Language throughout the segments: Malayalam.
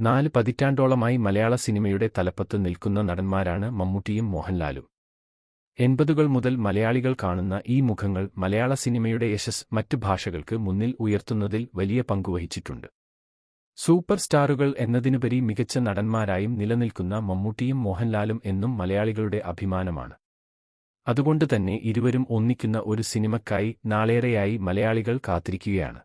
നാല് പതിറ്റാണ്ടോളമായി മലയാള സിനിമയുടെ തലപ്പത്ത് നിൽക്കുന്ന നടന്മാരാണ് മമ്മൂട്ടിയും മോഹൻലാലും. എൺപതുകൾ മുതൽ മലയാളികൾ കാണുന്ന ഈ മുഖങ്ങൾ മലയാള സിനിമയുടെ യശസ് മറ്റു ഭാഷകൾക്ക് മുന്നിൽ ഉയർത്തുന്നതിൽ വലിയ പങ്കുവഹിച്ചിട്ടുണ്ട് സൂപ്പർ സ്റ്റാറുകൾ എന്നതിനുപരി മികച്ച നടന്മാരായും നിലനിൽക്കുന്ന മമ്മൂട്ടിയും മോഹൻലാലും എന്നും മലയാളികളുടെ അഭിമാനമാണ്. അതുകൊണ്ടുതന്നെ ഇരുവരും ഒന്നിക്കുന്ന ഒരു സിനിമക്കായി നാളേറെയായി മലയാളികൾ കാത്തിരിക്കുകയാണ്.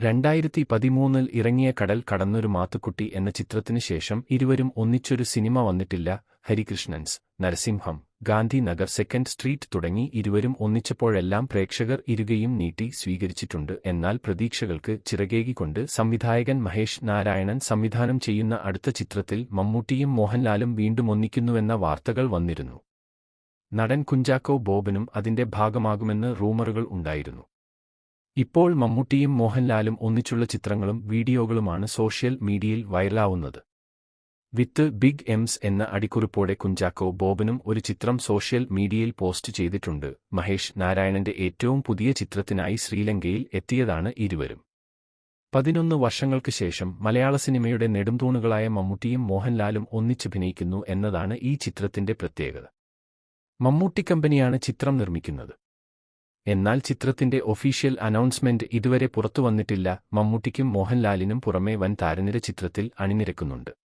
രണ്ടായിരത്തി പതിമൂന്നിൽ ഇറങ്ങിയ കടൽ കടന്നൊരു മാത്തുക്കുട്ടി എന്ന ചിത്രത്തിനു ശേഷം ഇരുവരും ഒന്നിച്ചൊരു സിനിമ വന്നിട്ടില്ല. ഹരികൃഷ്ണൻസ് നരസിംഹം ഗാന്ധി നഗർ സെക്കൻഡ് സ്ട്രീറ്റ് തുടങ്ങി ഇരുവരും ഒന്നിച്ചപ്പോഴെല്ലാം പ്രേക്ഷകർ ഇരുകയും നീട്ടി സ്വീകരിച്ചിട്ടുണ്ട്. എന്നാൽ പ്രതീക്ഷകൾക്ക് ചിറകേകിക്കൊണ്ട് സംവിധായകൻ മഹേഷ് നാരായണൻ സംവിധാനം ചെയ്യുന്ന അടുത്ത ചിത്രത്തിൽ മമ്മൂട്ടിയും മോഹൻലാലും വീണ്ടും ഒന്നിക്കുന്നുവെന്ന വാർത്തകൾ വന്നിരുന്നു. നടൻ കുഞ്ചാക്കോ ബോബനും അതിന്റെ ഭാഗമാകുമെന്ന് റൂമറുകൾ ഉണ്ടായിരുന്നു. ഇപ്പോൾ മമ്മൂട്ടിയും മോഹൻലാലും ഒന്നിച്ചുള്ള ചിത്രങ്ങളും വീഡിയോകളുമാണ് സോഷ്യൽ മീഡിയയിൽ വൈറലാവുന്നത്. വിത്ത് ബിഗ് എംസ് എന്ന അടിക്കുറിപ്പോടെ കുഞ്ചാക്കോ ബോബനും ഒരു ചിത്രം സോഷ്യൽ മീഡിയയിൽ പോസ്റ്റ് ചെയ്തിട്ടുണ്ട്. മഹേഷ് നാരായണന്റെ ഏറ്റവും പുതിയ ചിത്രത്തിനായി ശ്രീലങ്കയിൽ എത്തിയതാണ് ഇരുവരും. പതിനൊന്ന് വർഷങ്ങൾക്ക് ശേഷം മലയാള സിനിമയുടെ നെടുംതൂണുകളായ മമ്മൂട്ടിയും മോഹൻലാലും ഒന്നിച്ചഭിനയിക്കുന്നു എന്നതാണ് ഈ ചിത്രത്തിന്റെ പ്രത്യേകത. മമ്മൂട്ടി കമ്പനിയാണ് ചിത്രം നിർമ്മിക്കുന്നത്. എന്നാൽ ചിത്രത്തിന്റെ ഒഫീഷ്യൽ അനൗൺസ്മെന്റ് ഇതുവരെ പുറത്തുവന്നിട്ടില്ല. മമ്മൂട്ടിക്കും മോഹൻലാലിനും പുറമെ വൻ താരനിര ചിത്രത്തിൽ അണിനിരക്കുന്നുണ്ട്.